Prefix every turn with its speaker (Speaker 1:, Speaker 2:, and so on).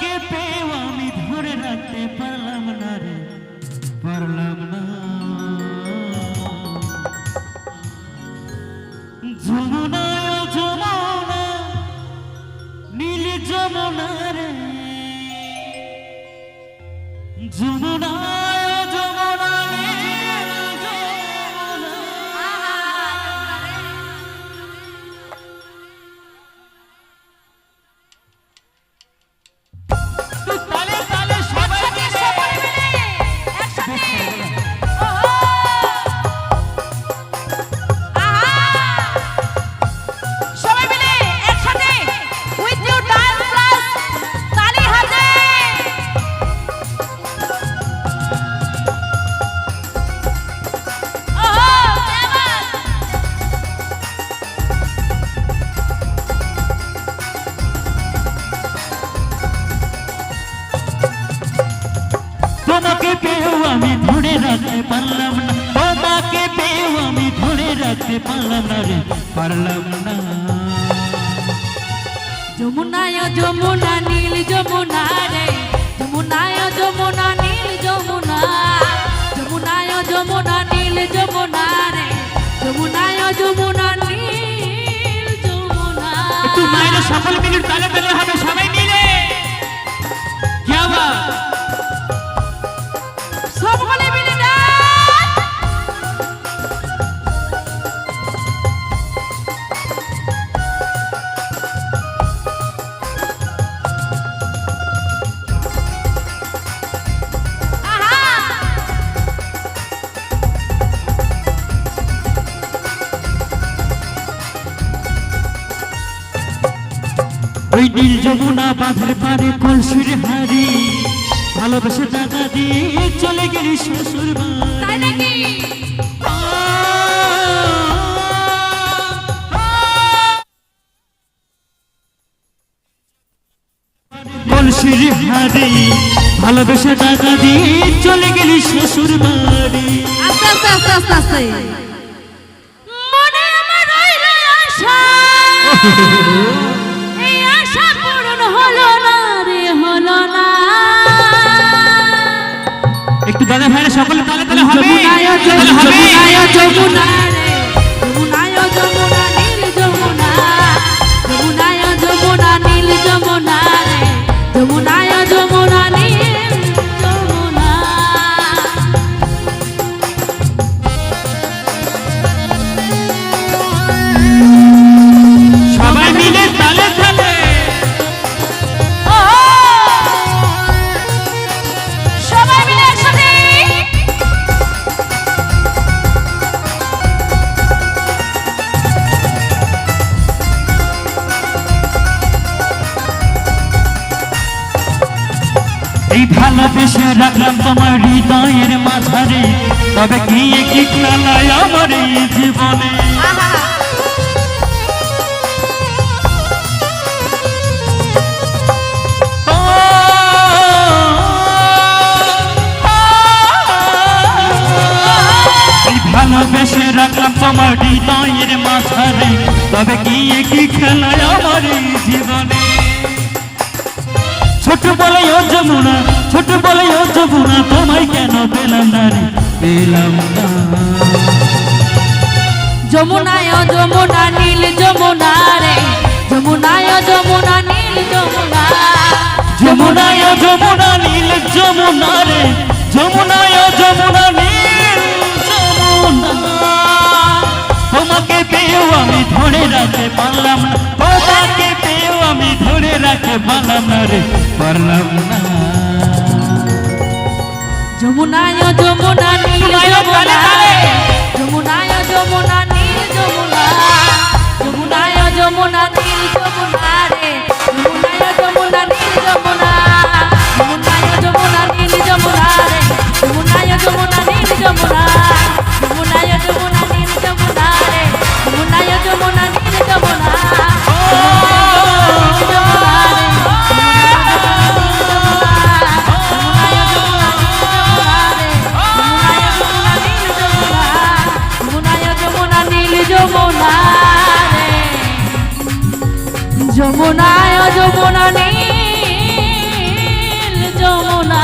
Speaker 1: তোমাকে পেয়েও আমি ধরে রাখতে পারলাম না রে পারলাম না যমুনা যমুনা নীল যমুনা রে যমুনা রাখতে পারলাম না তোমাকে পেয়েও আমি ধরে রাখতে পারলাম না রে পারলাম না
Speaker 2: যমুনায় যমুনা নীল যমুনা রে যমুনায় যমুনা নীল যমুনা যমুনায় যমুনা নীল যমুনা রে যমুনায় যমুনা নীল যমুনা
Speaker 1: মায়ের সকল মিনিট তালে তালে ওই নীল যমুনা বাঁধের পারে কলসির হারি ভালোবেসে টাকা দিয়ে চলে গেলি শ্বশুর কলসির হারি ভালোবেসে টাকা দিয়ে চলে গেলি শ্বশুর বাড়ি।
Speaker 2: আস্তে আস্তে আস্তে আস্তে আস্তে। মনে আমার রইল আশা।
Speaker 1: দাদা ভাইরা সকলে তালে তালে হবে।
Speaker 2: যমুনায় যমুনায়।
Speaker 1: এই ভালোবেসে রাখলাম তোমার হৃদয়ের মাঝারে। তবে কি কি খেলায় আমার এই জীবনে? ভালোবেসে রাখলাম তোমার হৃদয়ের মাঝারে। তবে কি কি খেলায় আমার ছোট বলে ও যমুনা ছোট বলে ও যমুনা তোমায় কেন পেলাম না রে পেলাম না।
Speaker 2: যমুনায় যমুনা নীল যমুনা রে। যমুনায় যমুনা নীল যমুনা।
Speaker 1: যমুনায় যমুনা নীল যমুনা রে। যমুনায় যমুনা নীল যমুনা। তোমাকে পেয়েও আমি ধরে রাখতে পারলাম না। রাখতে পারলাম না রে পারলাম না।
Speaker 2: যমুনায় যমুনা নীল যমুনা যমুনায় যমুনা নীল যমুনা যমুনায় যমুনা নীল যমুনা। যমুনায় যমুনা নীল যমুনা